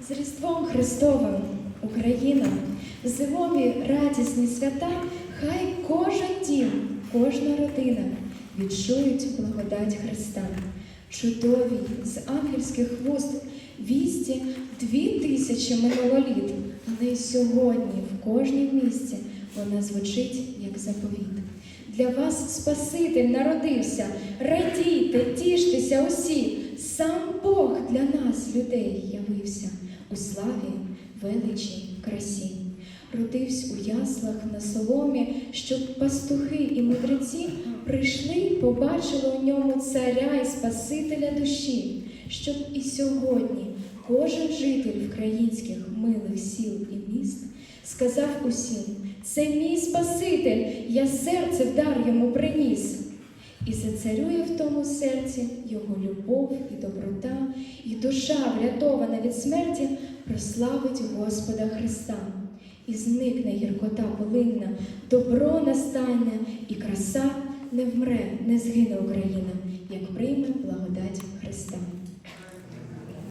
З Різдвом Христовим Україна, зимові радісні свята, хай кожен дім, кожна родина відчують благодать Христа. Чудові з ангельських вуст вісті дві тисячі минулоліт, але й сьогодні в кожній місці вона звучить як заповіт. Для вас Спаситель народився, радійте, тіштеся усі, людей, явився у славі, величі, красі. Родився у яслах на соломі, щоб пастухи і мудреці прийшли побачили у ньому царя і Спасителя душі, щоб і сьогодні кожен житель українських милих сіл і міст сказав усім: це мій Спаситель, я серце в дар йому приніс. І зацарює в тому серці його любов і доброта, душа, врятована від смерті, прославить Господа Христа. І зникне гіркота полинна, добро настане, і краса не вмре, не згине Україна, як прийме благодать.